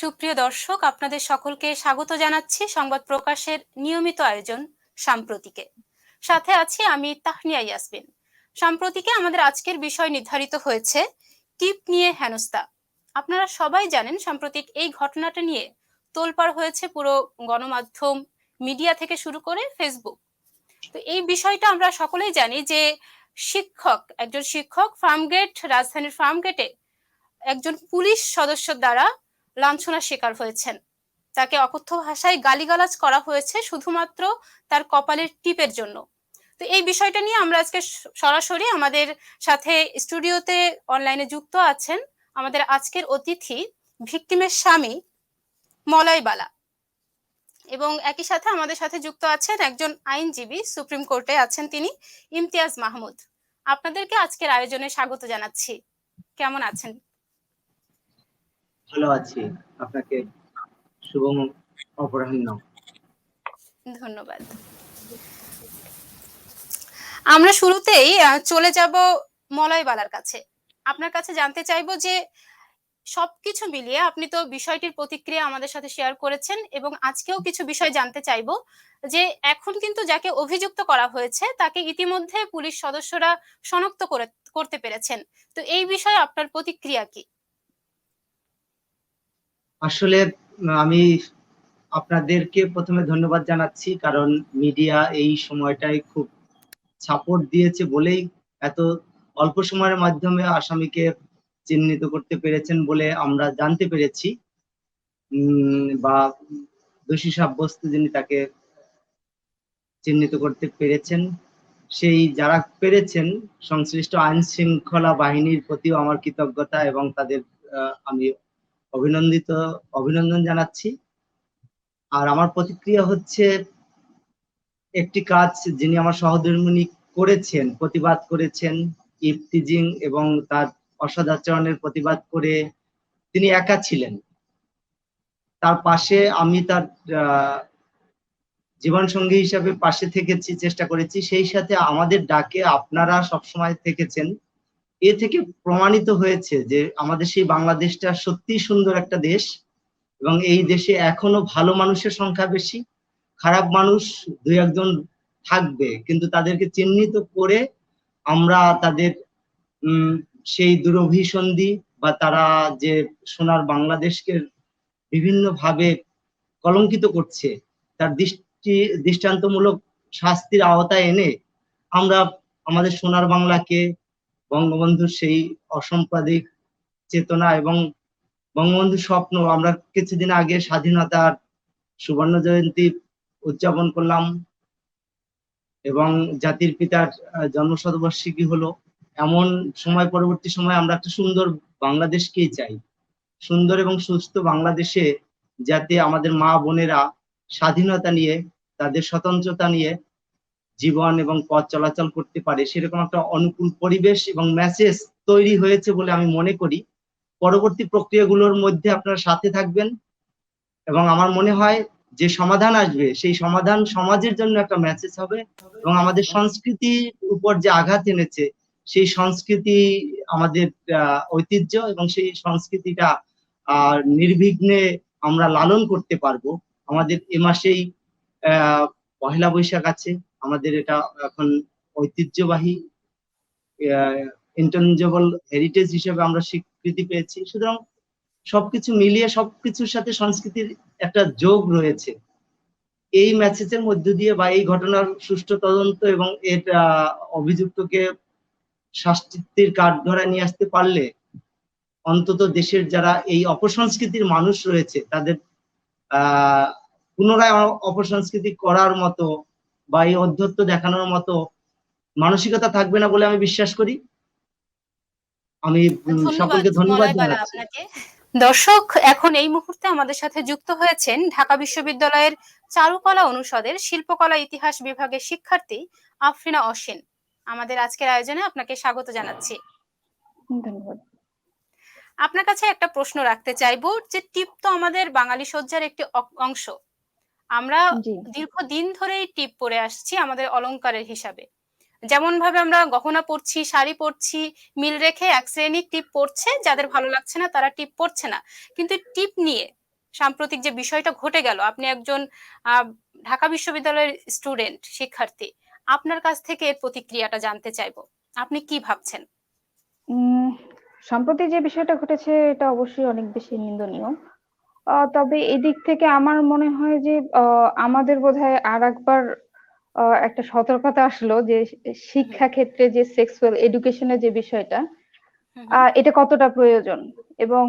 সুপ্রিয় দর্শক, আপনাদের সকলকে স্বাগত জানাচ্ছি সংবাদ প্রকাশের নিয়মিত আয়োজন সাম্প্রতিকে। সাথে আছি আমি তাহনিয়া ইয়াসমিন। সাম্প্রতিকে আমাদের আজকের বিষয় নির্ধারিত হয়েছে, টিপ নিয়ে হেনস্তা আপনারা সবাই জানেন, সাম্প্রতিক এই ঘটনাটা নিয়ে তোলপাড় হয়েছে পুরো গণমাধ্যম, মিডিয়া থেকে শুরু করে ফেসবুক। তো এই বিষয়টা আমরা সকলেই জানি যে শিক্ষক, একজন শিক্ষক ফার্মগেট, রাজধানীর ফার্মগেটে একজন পুলিশ সদস্য দ্বারা লাঞ্ছনার শিকার হয়েছেন। তাকে অকথ্য ভাষায় গালিগালাজ করা হয়েছে শুধুমাত্র তার কপালের টিপের জন্য। তো এই বিষয়টা নিয়ে আমরা আজকে সরাসরি আমাদের সাথে স্টুডিওতে অনলাইনে যুক্ত আছেন আমাদের আজকের অতিথি ভিকটিমের স্বামী মলয় বালা এবং একই সাথে আমাদের সাথে যুক্ত আছেন একজন আইনজীবী, সুপ্রিম কোর্টে আছেন তিনি ইমতিয়াজ মাহমুদ। আপনাদেরকে আজকের আয়োজনে স্বাগত জানাচ্ছি। কেমন আছেন? ভালো আছি। আপনাকে শুভ অপরাহ্ন। ধন্যবাদ। আমরা শুরুতেই চলে যাব মলয় বালার কাছে। আপনার কাছে জানতে চাইব যে, সবকিছু মিলিয়ে আপনি তো বিষয়টির প্রতিক্রিয়া আমাদের সাথে শেয়ার করেছেন এবং আজকেও কিছু বিষয় জানতে চাইব যে, এখন কিন্তু যাকে অভিযুক্ত করা হয়েছে, তাকে ইতিমধ্যে পুলিশ সদস্যরা শনাক্ত করে করতে পেরেছেন। তো এই বিষয়ে আপনার প্রতিক্রিয়া কি? আসলে, আমি আপনাদেরকে প্রথমে ধন্যবাদ জানাচ্ছি কারণ মিডিয়া এই সময়টাই খুব সাপোর্ট দিয়েছে বলেই এত অল্প সময়ের মাধ্যমে আসামিকে চিহ্নিত করতে পেরেছেন বলে আমরা জানতে পেরেছি। বা দোষী সাব্যস্ত যিনি তাকে চিহ্নিত করতে পেরেছেন, সেই যারা পেরেছেন, সংশ্লিষ্ট আইন শৃঙ্খলা বাহিনীর প্রতিও আমার কৃতজ্ঞতা এবং তাদের আমি অভিনন্দিত, অভিনন্দন জানাচ্ছি। আর আমার প্রতিক্রিয়া হচ্ছে একটি কাজ যিনি আমার সহধর্মিনী করেছেন, প্রতিবাদ করেছেন, ইফতিজিং এবং তার অসদাচরণের প্রতিবাদ করে তিনি একা ছিলেন। তার পাশে আমি তার জীবন সঙ্গী হিসাবে পাশে থেকেছি, চেষ্টা করেছি। সেই সাথে আমাদের ডাকে আপনারা সবসময় থেকেছেন। এ থেকে প্রমাণিত হয়েছে যে আমাদের সেই বাংলাদেশটা সত্যি সুন্দর একটা দেশ এবং এই দেশে এখনও ভালো মানুষের সংখ্যা বেশি, খারাপ মানুষ দুই একজন থাকবে, কিন্তু তাদেরকে চিহ্নিত করে আমরা তাদের সেই দুরভিসন্ধি বা তারা যে সোনার বাংলাদেশকে বিভিন্নভাবে কলঙ্কিত করছে, তার দৃষ্টি, দৃষ্টান্তমূলক শাস্তির আওতায় এনে আমরা আমাদের সোনার বাংলাকে বঙ্গবন্ধুর সেই অসাম্পাদিক চেতনা এবং বঙ্গবন্ধুর স্বপ্ন। আমরা কিছুদিন আগে স্বাধীনতার সুবর্ণ জয়ন্তী উদযাপন করলাম এবং জাতির পিতার জন্ম শতবার্ষিকী হলো। এমন সময়, পরবর্তী সময় আমরা একটা সুন্দর বাংলাদেশকেই চাই। সুন্দর এবং সুস্থ বাংলাদেশে যাতে আমাদের মা বোনেরা স্বাধীনতা নিয়ে, তাদের স্বতন্ত্রতা নিয়ে জীবন এবং পথ চলাচল করতে পারে, সেরকম একটা অনুকূল পরিবেশ এবং মেসেজ তৈরি হয়েছে বলে আমি মনে করি। পরবর্তী প্রক্রিয়াগুলোর মধ্যে আপনারা সাথে থাকবেন এবং আমার মনে হয় যে সমাধান আসবে, সেই সমাধান সমাজের জন্য একটা মেসেজ হবে এবং আমাদের সংস্কৃতির উপর যে আঘাত এনেছে, সেই সংস্কৃতি আমাদের ঐতিহ্য এবং সেই সংস্কৃতিটা আর নির্বিঘ্নে আমরা লালন করতে পারব। আমাদের এ মাসেই, আহ, পহেলা বৈশাখ আছে। আমাদের এটা এখন ঐতিহ্যবাহী ইন্টারনেজেবল হেরিটেজ হিসেবে আমরা স্বীকৃতি পেয়েছি। সুতরাং সবকিছু মিলিয়ে সবকিছুর সাথে সংস্কৃতির একটা যোগ রয়েছে। এই মেসেজের মধ্য দিয়ে বা এই ঘটনার সুষ্ঠু তদন্ত এবং এটা অভিযুক্তকে শাস্তির কাঠ ধরা নিয়ে আসতে পারলে অন্তত দেশের যারা এই অপসংস্কৃতির মানুষ রয়েছে, তাদের, আহ, পুনরায় অপসংস্কৃতি করার মতো বা এই অধ্যত্ব দেখানোর মতো মানসিকতা থাকবে না বলে আমি বিশ্বাস করি। আমি সকলকে ধন্যবাদ জানাচ্ছি। দর্শক এখন এই মুহূর্তে আমাদের সাথে যুক্ত হয়েছেন ঢাকা বিশ্ববিদ্যালয়ের চারুকলা অনুষদের শিল্পকলা ইতিহাস বিভাগের শিক্ষার্থী আফরিনা অসিন আমাদের আজকের আয়োজনে আপনাকে স্বাগত জানাচ্ছি। ধন্যবাদ। আপনার কাছে একটা প্রশ্ন রাখতে চাইব যে টিপ তো আমাদের বাঙালি সজ্জার একটি অংশ আমরা দীর্ঘদিন ধরেই টিপ পরে আসছি আমাদের অলংকারের হিসাবে। যেমন ভাবে আমরা গহনা পরছি শাড়ি পরছি মিল রেখে এক শ্রেণি টিপ পরছে যাদের ভালো লাগছে না তারা টিপ পরছে না। কিন্তু টিপ নিয়ে সাম্প্রতিক যে বিষয়টা ঘটে গেল আপনি একজন আহ, ঢাকা বিশ্ববিদ্যালয়ের স্টুডেন্ট শিক্ষার্থী আপনার কাছ থেকে এর প্রতিক্রিয়াটা জানতে চাইব। আপনি কি ভাবছেন? উম সম্প্রতি যে বিষয়টা ঘটেছে এটা অবশ্যই অনেক বেশি নিন্দনীয়। তবে এদিক থেকে আমার মনে হয় যে আহ, আমাদের বোধহয় আর একবার আহ, একটা সতর্কতা আসলো যে শিক্ষা ক্ষেত্রে যে সেক্সুয়াল এডুকেশনের যে বিষয়টা এটা কতটা প্রয়োজন? এবং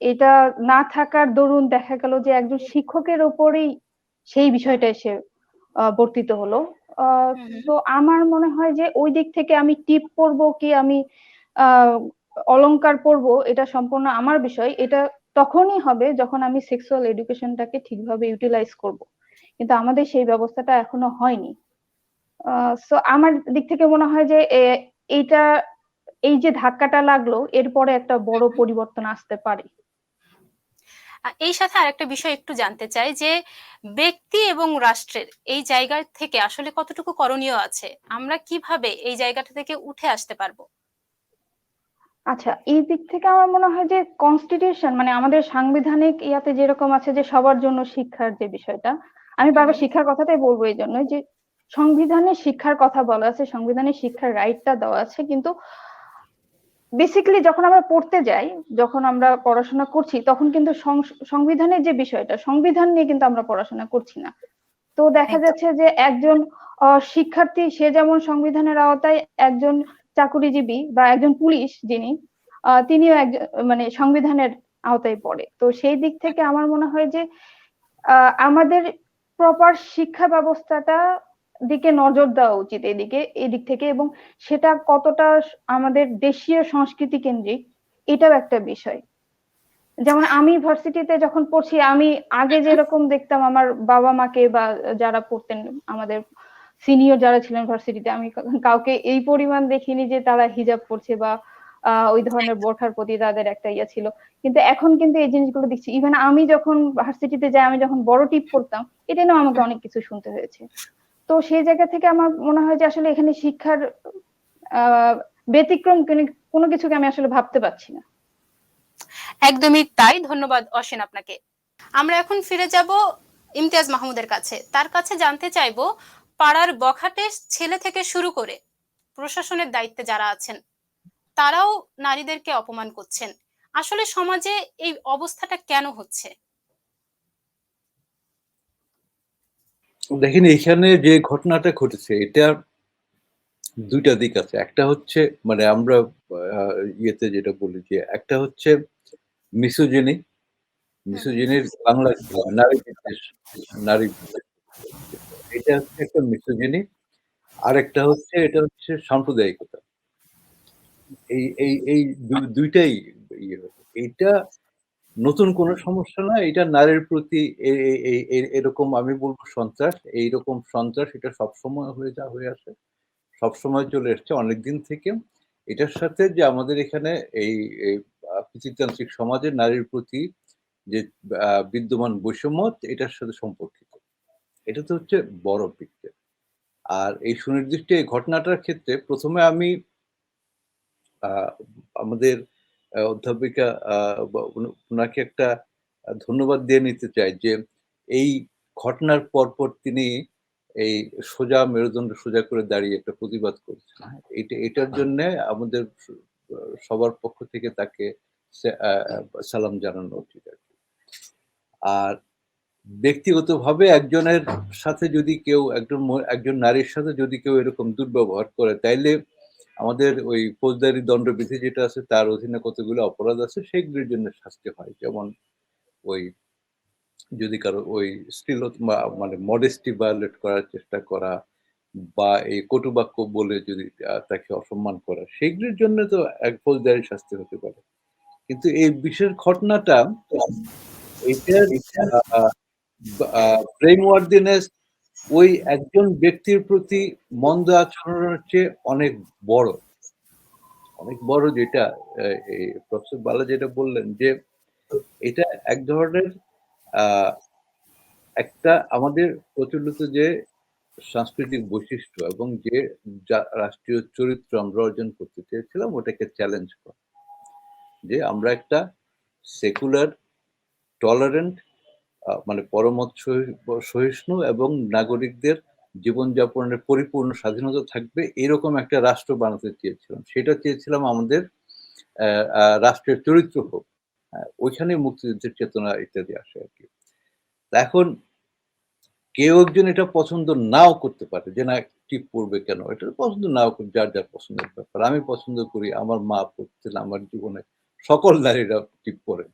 এটা না থাকার দরুন দেখা গেল যে একজন শিক্ষকের ওপরেই সেই বিষয়টা এসে আহ, বর্তিত হলো। তো আমার মনে হয় যে ওই দিক থেকে আমি টিপ পরবো কি আমি আহ অলংকার পরবো এটা সম্পূর্ণ আমার বিষয়। এটা তখনই হবে যখন আমি সেক্সুয়াল এডুকেশনটাকে ঠিকভাবে ইউটিলাইজ করব। কিন্তু আমাদের সেই ব্যবস্থাটা এখনও হয়নি। সো আমার দিক থেকে মনে হয় যে এইটা এই যে ধাক্কাটা লাগল এরপরে একটা বড় পরিবর্তন আসতে পারে। এই সাথে আরেকটা বিষয় একটু জানতে চাই যে ব্যক্তি এবং রাষ্ট্রের এই জায়গা থেকে আসলে কতটুকু করণীয় আছে? আমরা কীভাবে এই জায়গাটা থেকে উঠে আসতে পারব? আচ্ছা এই দিক থেকে আমার মনে হয় যে কনস্টিটিউশন মানে আমাদের সাংবিধানিক ইয়াতে যেরকম আছে যে সবার জন্য শিক্ষার যে বিষয়টা আমি বারবার শিক্ষার কথাটাই বলব এই জন্য যে সংবিধানে শিক্ষার কথা বলা আছে সংবিধানে শিক্ষার রাইটটা দেওয়া আছে কিন্তু বেসিক্যালি যখন আমরা পড়তে যাই যখন আমরা পড়াশোনা করছি তখন কিন্তু সংবিধানের যে বিষয়টা সংবিধান নিয়ে কিন্তু আমরা পড়াশোনা করছি না। তো দেখা যাচ্ছে যে একজন আহ, শিক্ষার্থী সে যেমন সংবিধানের আওতায় একজন চাকুরিজীবী বা একজন পুলিশ যিনি তিনিও একজন মানে সংবিধানের আওতায় পড়ে। তো সেই দিক থেকে আমার মনে হয় যে আমাদের প্রপার শিক্ষা ব্যবস্থাটা দিকে নজর দেওয়া উচিত এদিকে, এদিক থেকে এবং সেটা কতটা আমাদের দেশীয় সংস্কৃতি কেন্দ্রিক, এটাও একটা বিষয়। যেমন আমি ভার্সিটিতে যখন পড়ছি, আমি আগে যেরকম দেখতাম আমার বাবা মাকে বা যারা পড়তেন আমাদের সিনিয়র যারা ছিলেন ভার্সিটিতে আমি কাউকে এই পরিমাণ দেখিনি যে তারা হিজাব পড়ছে বা ওই ধরনের বোরখার প্রতি তাদের একটা ইয়ে ছিল। কিন্তু এখন কিন্তু এই জিনিসগুলো দেখছি। ইভেন আমি যখন ভার্সিটিতে যাই আমি যখন বড় টিপ পড়তাম এটা নিয়েও আমাকে অনেক কিছু শুনতে হয়েছে। তো সেই জায়গা থেকে আমার মনে হয় যে আসলে এখানে শিক্ষার আহ ব্যতিক্রম কোনো- কোনো কিছুকে আমি আসলে ভাবতে পারছি না। একদমই তাই। ধন্যবাদ অসেন আপনাকে। আমরা এখন ফিরে যাব ইমতিয়াজ মাহমুদের কাছে। তার কাছে জানতে চাইব পাড়ার বখাটে ছেলে থেকে শুরু করে প্রশাসনের দায়িত্বে যারা আছেন তারাও নারীদেরকে অপমান করছেন। আসলে সমাজে এই অবস্থাটা কেন হচ্ছে? দেখেন এখানে যে ঘটনাটা ঘটেছে এটা দুইটা দিক আছে। একটা হচ্ছে মানে আমরা ইয়েতে যেটা বলি যে একটা হচ্ছে মিসোজেনি মিসোজেনির বাংলা নারী নারী। এটা হচ্ছে একটা মিসোজেনি আর একটা হচ্ছে এটা হচ্ছে সাম্প্রদায়িকতা। এই এই এই দুইটাই ইয়ে। এইটা নতুন কোনো সমস্যা না এটা নারীর প্রতি এরকম আমি বলব সন্ত্রাস, এইরকম সন্ত্রাস এটা সবসময় হয়ে যা, হয়ে আসে, সবসময় চলে এসছে অনেকদিন থেকে। এটার সাথে যে আমাদের এখানে এই পিতৃতান্ত্রিক সমাজে নারীর প্রতি যে বিদ্যমান বৈষম্য, এটার সাথে সম্পর্কিত। এটা তো হচ্ছে বড় পিকচার আর এই সুনির্দিষ্ট এই ঘটনাটার ক্ষেত্রে প্রথমে আমি আমাদের অধ্যাপিকা উনাকে একটা ধন্যবাদ দিয়ে নিতে চাই যে এই ঘটনার পরপর তিনি এই সোজা মেরুদণ্ড সোজা করে দাঁড়িয়ে একটা প্রতিবাদ করছেন। এটা এটার জন্যে আমাদের সবার পক্ষ থেকে তাকে সালাম জানানো উচিত আর কি। আর ব্যক্তিগতভাবে একজনের সাথে যদি কেউ একজন একজন নারীর সাথে যদি কেউ এরকম দুর্ব্যবহার করে তাইলে আমাদের ওই ফৌজদারি দণ্ডবিধি যেটা আছে তার অধীনে কতগুলো অপরাধ আছে সেগুলির জন্য শাস্তি হয়। যেমন ওই যদি কারও ওই স্টিল মানে মডেস্টি ভায়োলেট করার চেষ্টা করা বা এই কটুবাক্য বলে যদি তাকে অসম্মান করা সেগুলির জন্য তো এক ফৌজদারি শাস্তি হতে পারে। কিন্তু এই বিশেষ ঘটনাটা এটার ব্রেন ওয়ার্ডিনেস ওই একজন ব্যক্তির প্রতি মন্দ আচরণের চেয়ে অনেক বড়। অনেক বড় যেটা প্রফেসর বালা যেটা বললেন যে, এটা এক ধরনের একটা আমাদের প্রচলিত যে সাংস্কৃতিক বৈশিষ্ট্য এবং যা- রাষ্ট্রীয় চরিত্র আমরা অর্জন করতে চেয়েছিলাম, ওটাকে চ্যালেঞ্জ করা। যে আমরা একটা সেকুলার টলারেন্ট মানে পরমত সহি- সহিষ্ণু এবং নাগরিকদের জীবনযাপনের পরিপূর্ণ স্বাধীনতা থাকবে এরকম একটা রাষ্ট্র বানাতে চেয়েছিলাম। সেটা চেয়েছিলাম আমাদের রাষ্ট্রের চরিত্র হোক হ্যাঁ, ওইখানে মুক্তিযুদ্ধের চেতনা ইত্যাদি আসে আর কি। এখন কেউ একজন এটা পছন্দ নাও করতে পারে যে না টিপ পড়বে কেন? এটা পছন্দ নাও করে যার যার পছন্দের ব্যাপার। আমি পছন্দ করি আমার মা পড়তেন আমার জীবনে সকল নারীরা টিপ পরে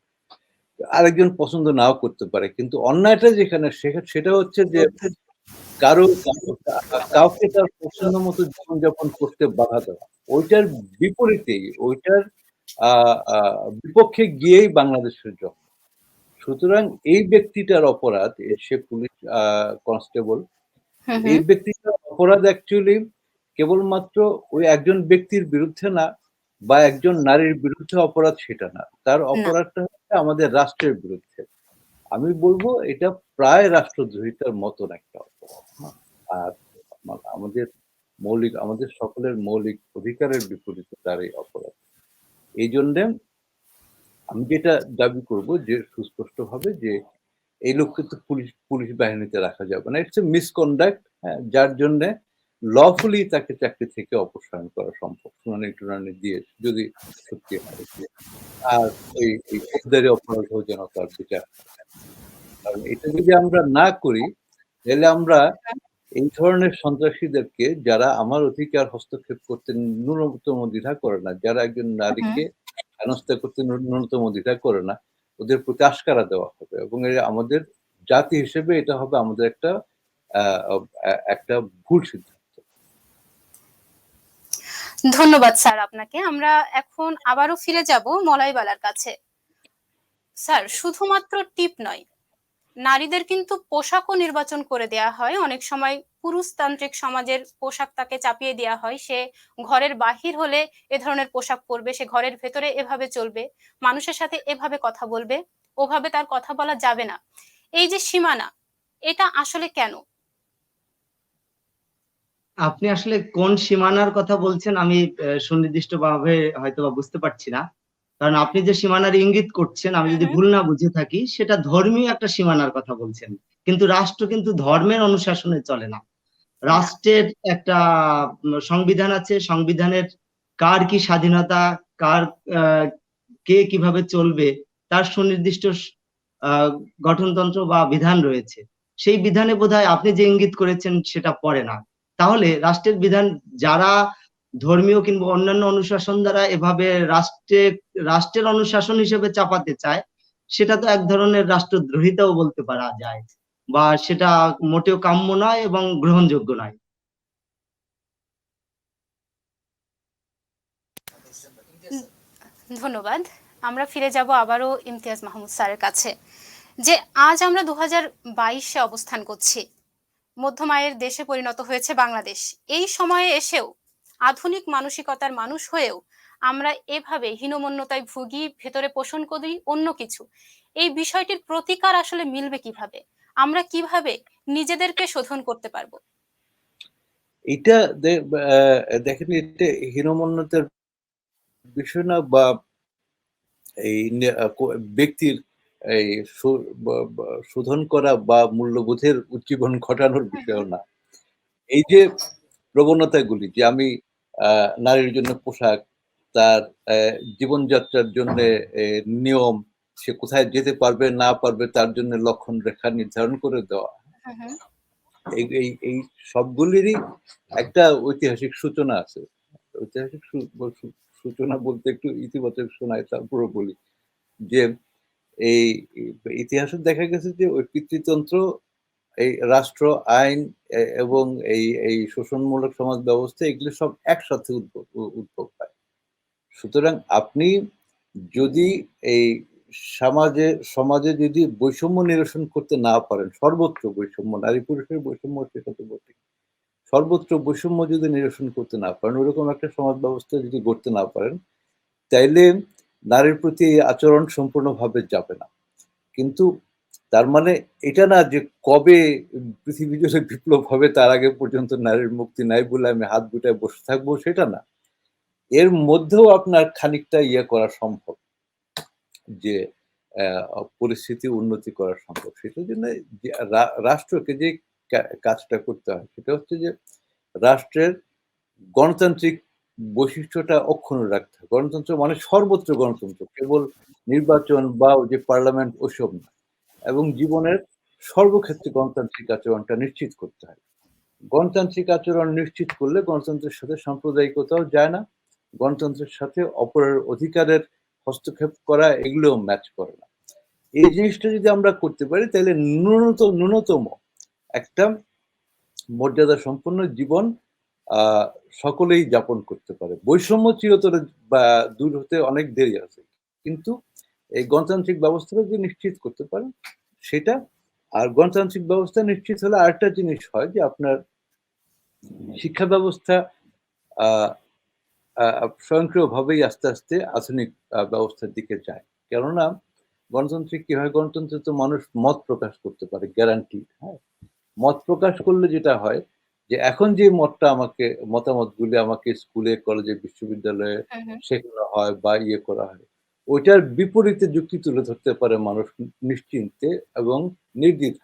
আরেকজন পছন্দ নাও করতে পারে কিন্তু অন্যায়টা যেখানে সেটা হচ্ছে যে কারও কাউকে তার পছন্দ মতো জীবনযাপন করতে বাধা দেওয়া। ওইটার বিপরীতেই ওইটার বিপক্ষে গিয়েই বাংলাদেশের জন্ম। সুতরাং এই ব্যক্তিটার অপরাধ সে পুলিশ কনস্টেবল এই ব্যক্তিটার অপরাধ অ্যাকচুয়ালি কেবলমাত্র ওই একজন ব্যক্তির বিরুদ্ধে না বা একজন নারীর বিরুদ্ধে অপরাধ সেটা না। তার অপরাধটা আমাদের রাষ্ট্রের বিরুদ্ধে। আমি বলব এটা প্রায় রাষ্ট্রদ্রোহিতার মতন একটা। আর আমাদের মৌলিক, আমাদের সকলের মৌলিক অধিকারের বিপরীতে তার এই অপরাধ। এই জন্যে আমি যেটা দাবি করব যে সুস্পষ্ট ভাবে যে এই লোককে তো পুলিশ পুলিশ বাহিনীতে রাখা যাবে না। ইটস এ মিসকন্ডাক্ট হ্যাঁ যার জন্য লফুলি তাকে চাকরি থেকে অপসারণ করা সম্ভব। শুনানি টুনানি দিয়ে যদি সত্যি হয়। আর এই ফৌজদারি অপরাধ যেন তার বিচার কারণ এটা যদি আমরা না করি তাহলে আমরা এই ধরনের সন্ত্রাসীদেরকে যারা আমার অধিকার হস্তক্ষেপ করতে ন্যূনতম দ্বিধা করে না যারা একজন নারীকে হেনস্থা করতে ন্যূনতম দ্বিধা করে না ওদের প্রতি আশকারা দেওয়া হবে। এবং আমাদের জাতি হিসেবে এটা হবে আমাদের একটা একটা ভুল সিদ্ধান্ত। ধন্যবাদ স্যার আপনাকে। আমরা এখন আবারও ফিরে যাব মলাইবালার কাছে। স্যার, শুধুমাত্র টিপ নয়, নারীদের কিন্তু পোশাকও নির্বাচন করে দেয়া হয়। অনেক সময় পুরুষতান্ত্রিক সমাজের পোশাক তাকে চাপিয়ে দেওয়া হয়। সে ঘরের বাহির হলে এ ধরনের পোশাক পরবে, সে ঘরের ভেতরে এভাবে চলবে, মানুষের সাথে এভাবে কথা বলবে, ওভাবে তার কথা বলা যাবে না। এই যে সীমানা, এটা আসলে কেন? আপনি আসলে কোন সীমানার কথা বলছেন আমি সুনির্দিষ্ট ভাবে হয়তো বা বুঝতে পারছি না। কারণ আপনি যে সীমানার ইঙ্গিত করছেন আমি যদি ভুল না বুঝে থাকি সেটা ধর্মীয় একটা সীমানার কথা বলছেন। কিন্তু রাষ্ট্র কিন্তু ধর্মের অনুশাসনে চলে না। রাষ্ট্রের একটা সংবিধান আছে সংবিধানের কার কি স্বাধীনতা কার কে কীভাবে চলবে তার সুনির্দিষ্ট আহ, গঠনতন্ত্র বা বিধান রয়েছে। সেই বিধানে বোধহয় আপনি যে ইঙ্গিত করেছেন সেটা পড়ে না। তাহলে রাষ্ট্রের বিধান যারা ধর্মীয় কিংবা অন্যান্য অনুশাসন দ্বারা এভাবে রাষ্ট্রে, রাষ্ট্রের অনুশাসন হিসেবে চাপাতে চায়, সেটা তো এক ধরনের রাষ্ট্রদ্রোহিতাও বলতে পারা যায় বা সেটা মোটেও কাম্য নয় এবং গ্রহণযোগ্য নয়। ধন্যবাদ। আমরা ফিরে যাব আবারও ইমতিয়াজ মাহমুদ স্যারের কাছে, যে আজ আমরা দু বাইশে অবস্থান করছি। মধ্যম আয়ের দেশে পরিণত হয়েছে বাংলাদেশ। এই সময়ে এসেও আধুনিক মানসিকতার মানুষ হয়েও আমরা এভাবে হীনমন্যতায় ভুগি, ভেতরে পোষণ করি, অন্য কিছু। এই বিষয়টির প্রতিকার আসলে মিলবে কীভাবে? আমরা কীভাবে নিজেদেরকে শোধন করতে পারব? এটা দেখেন এটা হীনমন্যতার বিষয় না বা এই ব্যক্তির এই শোধন করা বা মূল্যবোধের উজ্জীবন ঘটানোর বিষয় না। এই যে প্রবণতাগুলি যে আমি আহ, নারীর জন্য পোশাক তার জীবনযাত্রার জন্য নিয়ম সে কোথায় যেতে পারবে না পারবে তার জন্য লক্ষণ রেখা নির্ধারণ করে দেওয়া। এই এই সবগুলিরই একটা ঐতিহাসিক সূচনা আছে। ঐতিহাসিক সূচনা বলতে একটু ইতিবাচক শোনায় তারপরে বলি। যে এই ইতিহাসে দেখা গেছে যে ওই পিতৃতন্ত্র, এই রাষ্ট্র, আইন এবং এই এই শোষণমূলক সমাজ ব্যবস্থা, এগুলো সব একসাথে উদ্ভব উদ্ভব পায় সুতরাং আপনি যদি এই সমাজে সমাজে যদি বৈষম্য নিরসন করতে না পারেন সর্বত্র বৈষম্য, নারী পুরুষের বৈষম্য সেটা তো বটে সর্বত্র বৈষম্য যদি নিরসন করতে না পারেন, ওরকম একটা সমাজ ব্যবস্থা যদি গড়তে না পারেন, তাইলে নারীর প্রতি আচরণ সম্পূর্ণভাবে যাবে না। কিন্তু তার মানে এটা না যে কবে পৃথিবী জুড়ে বিপ্লব হবে তার আগে পর্যন্ত নারীর মুক্তি নাই বলে আমি হাত গুটায় বসে থাকব, সেটা না। এর মধ্যেও আপনার খানিকটা ইয়ে করা সম্ভব, যে পরিস্থিতি উন্নতি করা সম্ভব। সেটার জন্য রাষ্ট্রকে যে কাজটা করতে হয়, সেটা হচ্ছে যে, রাষ্ট্রের গণতান্ত্রিক বৈশিষ্ট্যটা অক্ষুণ্ণ রাখতে হয় গণতন্ত্র মানে সর্বত্র গণতন্ত্র, কেবল নির্বাচন বা যে পার্লামেন্ট ওসব না এবং জীবনের সর্বক্ষেত্রে গণতান্ত্রিক আচরণটা নিশ্চিত করতে হয়। গণতান্ত্রিক আচরণ নিশ্চিত করলে গণতন্ত্রের সাথে সাম্প্রদায়িকতাও যায় না। গণতন্ত্রের সাথে অপরের অধিকারের হস্তক্ষেপ করা এগুলোও ম্যাচ করে না। এই জিনিসটা যদি আমরা করতে পারি, তাহলে ন্যূনতম ন্যূনতম একটা মর্যাদা সম্পন্ন জীবন সকলেই যাপন করতে পারে। বৈষম্য চিরতরে বা দূর হতে অনেক দেরি আছে। কিন্তু এই গণতান্ত্রিক ব্যবস্থাটা যে নিশ্চিত করতে পারে, সেটা আর গণতান্ত্রিক ব্যবস্থা নিশ্চিত হলে আরেকটা জিনিস হয় যে আপনার শিক্ষা ব্যবস্থা স্বয়ংক্রিয়ভাবেই আস্তে আস্তে আধুনিক ব্যবস্থার দিকে যায়। কেননা গণতান্ত্রিক কি হয়? গণতন্ত্রে তো মানুষ মত প্রকাশ করতে পারে গ্যারান্টি হ্যাঁ? মত প্রকাশ করলে যেটা হয় যে এখন যে মতটা আমাকে মতামতগুলি আমাকে স্কুলে কলেজে বিশ্ববিদ্যালয়ে শেখানো হয় বা ইয়ে করা হয় ওইটার বিপরীতে যুক্তি তুলে ধরতে পারে মানুষ নিশ্চিন্তে এবং নির্দ্বিধ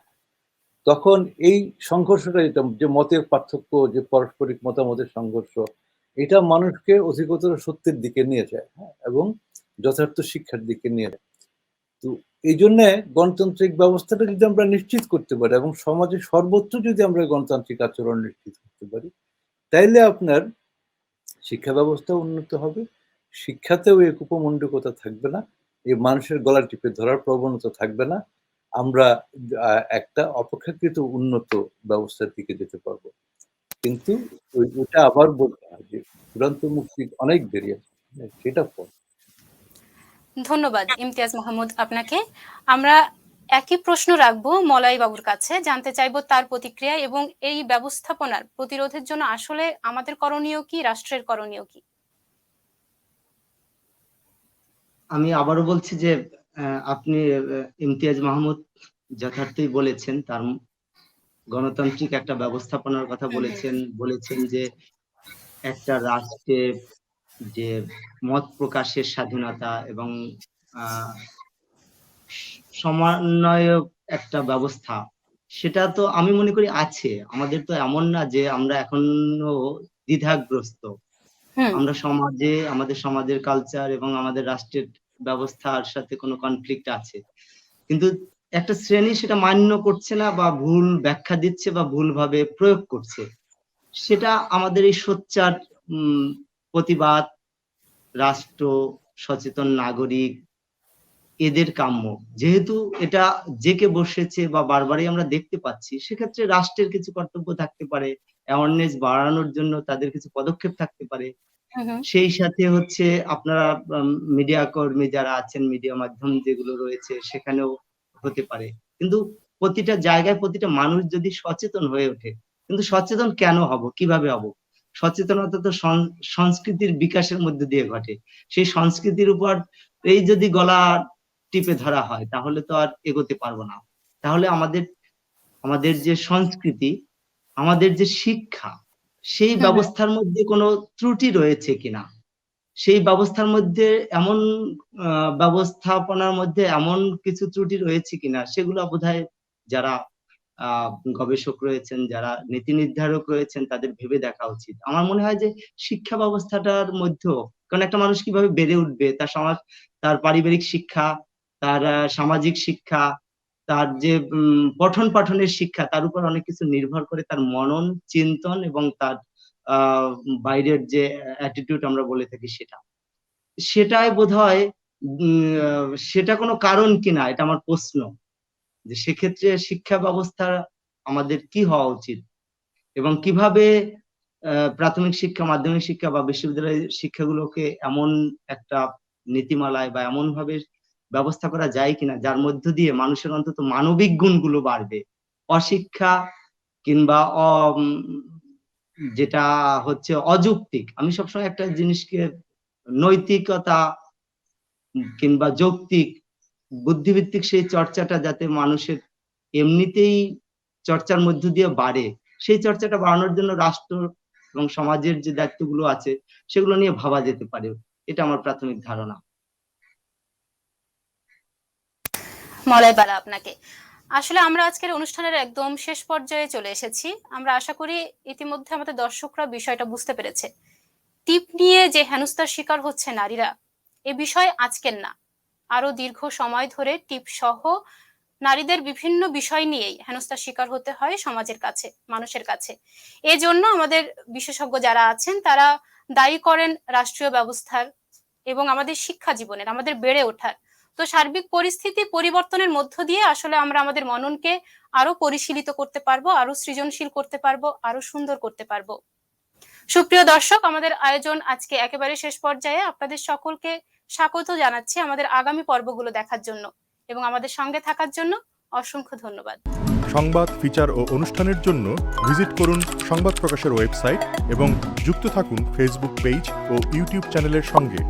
তখন এই সংঘর্ষটা যেটা যে মতের পার্থক্য যে পারস্পরিক মতামতের সংঘর্ষ এটা মানুষকে অধিকতর সত্যের দিকে নিয়ে যায় হ্যাঁ এবং যথার্থ শিক্ষার দিকে নিয়ে যায়। তো এই জন্যে গণতান্ত্রিক ব্যবস্থাটা যদি আমরা নিশ্চিত করতে পারি এবং সমাজে সর্বত্র যদি আমরা গণতান্ত্রিক আচরণ নিশ্চিত করতে পারি তাইলে আপনার শিক্ষা ব্যবস্থা উন্নত হবে শিক্ষাতেও এই কুপমণ্ডকতা থাকবে না এই মানুষের গলা টিপে ধরার প্রবণতা থাকবে না আমরা একটা অপেক্ষাকৃত উন্নত ব্যবস্থার দিকে যেতে পারব। কিন্তু ওই- ওটা আবার বলতে হয় যে চূড়ান্ত মুক্তি অনেক দেরি আছে হ্যাঁ, সেটা পর। ধন্যবাদ, ইমতিয়াজ মাহমুদ আপনাকে। আমরা একই প্রশ্ন রাখব মলাই বাবুর কাছে, জানতে চাইব তার প্রতিক্রিয়া এবং এই ব্যবস্থাপনার প্রতিরোধের জন্য আসলে আমাদের করণীয় কি, রাষ্ট্রের করণীয় কি? আমি আবারও বলছি যে আপনি ইমতিয়াজ মাহমুদ যথার্থই বলেছেন, তার গণতান্ত্রিক একটা ব্যবস্থাপনার কথা বলেছেন বলেছেন যে একটা রাষ্ট্রে যে মত প্রকাশের স্বাধীনতা এবং আহ, সমন্বয়ক একটা ব্যবস্থা সেটা তো আমি মনে করি আছে। আমাদের তো এমন না যে আমরা এখনও দ্বিধাগ্রস্ত। আমরা সমাজে আমাদের সমাজের কালচার এবং আমাদের রাষ্ট্রের ব্যবস্থার সাথে কোনো কনফ্লিক্ট আছে। কিন্তু একটা শ্রেণি সেটা মান্য করছে না বা ভুল ব্যাখ্যা দিচ্ছে বা ভুলভাবে প্রয়োগ করছে সেটা আমাদের এই সোচ্চার উম, প্রতিবাদ রাষ্ট্র সচেতন নাগরিক এদের কাম্য। যেহেতু এটা জেকে বসেছে বা বারবারই আমরা দেখতে পাচ্ছি সেক্ষেত্রে রাষ্ট্রের কিছু কর্তব্য থাকতে পারে অ্যাওয়ারনেস বাড়ানোর জন্য তাদের কিছু পদক্ষেপ থাকতে পারে। সেই সাথে হচ্ছে আপনারা মিডিয়া কর্মী যারা আছেন মিডিয়া মাধ্যম যেগুলো রয়েছে সেখানেও হতে পারে। কিন্তু প্রতিটা জায়গায় প্রতিটা মানুষ যদি সচেতন হয়ে ওঠে কিন্তু সচেতন কেন হব? কীভাবে হব? সচেতনতা তো সংস্কৃতির বিকাশের মধ্যে দিয়ে ঘটে। সেই সংস্কৃতির উপর এই যদি গলা টিপে ধরা হয় তাহলে তো আর এগোতে পারব না। তাহলে আমাদের আমাদের যে সংস্কৃতি আমাদের যে শিক্ষা সেই ব্যবস্থার মধ্যে কোনো ত্রুটি রয়েছে কিনা? সেই ব্যবস্থার মধ্যে এমন ব্যবস্থাপনার মধ্যে এমন কিছু ত্রুটি রয়েছে কিনা সেগুলো বোধহয় যারা গবেষক রয়েছেন যারা নীতি নির্ধারক রয়েছেন তাদের ভেবে দেখা উচিত। আমার মনে হয় যে শিক্ষা ব্যবস্থাটার মধ্যেও কারণ একটা মানুষ কীভাবে বেড়ে উঠবে তার সমাজ তার পারিবারিক শিক্ষা তার সামাজিক শিক্ষা তার যে পঠন পাঠনের শিক্ষা তার উপর অনেক কিছু নির্ভর করে তার মনন চিন্তন এবং তার বাইরের যে অ্যাটিটিউড আমরা বলে থাকি সেটা। সেটাই বোধহয় উম, সেটা কোনো কারণ কিনা এটা আমার প্রশ্ন। যে সেক্ষেত্রে শিক্ষা ব্যবস্থা আমাদের কি হওয়া উচিত? এবং কীভাবে প্রাথমিক শিক্ষা, মাধ্যমিক শিক্ষা বা বিশ্ববিদ্যালয়ের শিক্ষাগুলোকে এমন একটা নীতিমালায় বা এমন ভাবে ব্যবস্থা করা যায় কিনা, যার মধ্য দিয়ে মানুষের অন্তত মানবিক গুণগুলো বাড়বে? অশিক্ষা কিংবা যেটা হচ্ছে অযৌক্তিক। আমি সবসময় একটা জিনিসকে নৈতিকতা কিংবা যৌক্তিক বুদ্ধিভিত্তিক সেই চর্চাটা যাতে মানুষের এমনিতেই চর্চার মধ্য দিয়ে বাড়ে, সেই চর্চাটা বাড়ানোর জন্য রাষ্ট্র এবং সমাজের যে দায়িত্বগুলো আছে, সেগুলো নিয়ে ভাবা যেতে পারে। এটা আমার প্রাথমিক ধারণা। মলয় বালা আপনাকে। আসলে আমরা আজকের অনুষ্ঠানের একদম শেষ পর্যায়ে চলে এসেছি। আমরা আশা করি ইতিমধ্যে আমাদের দর্শকরা বিষয়টা বুঝতে পেরেছে। টিপ নিয়ে যে হেনস্থার শিকার হচ্ছে নারীরা, এ বিষয় আজকের না। আরও দীর্ঘ সময় ধরে টিপ সহ নারীদের বিভিন্ন বিষয় নিয়েই হেনস্থার শিকার হতে হয় সমাজের কাছে, মানুষের কাছে। এজন্য আমাদের বিশেষজ্ঞ যারা আছেন, তারা দায়ী করেন রাষ্ট্রীয় ব্যবস্থার এবং আমাদের শিক্ষা জীবনের, আমাদের বেড়ে ওঠার। তো সার্বিক পরিস্থিতি পরিবর্তনের মধ্য দিয়ে আসলে আমরা আমাদের মননকে আরও পরিশীলিত করতে পারব, আরও সৃজনশীল করতে পারব, আরও সুন্দর করতে পারব। সুপ্রিয় দর্শক, আমাদের আয়োজন আজকে একেবারে শেষ পর্যায়ে। আপনাদের সকলকে স্বাগত জানাচ্ছি আমাদের আগামী পর্বগুলো দেখার জন্য এবং আমাদের সঙ্গে থাকার জন্য অসংখ্য ধন্যবাদ। সংবাদ, ফিচার ও অনুষ্ঠানের জন্য ভিজিট করুন সংবাদ প্রকাশের ওয়েবসাইট এবং যুক্ত থাকুন ফেসবুক পেজ ও ইউটিউব চ্যানেলের সঙ্গে।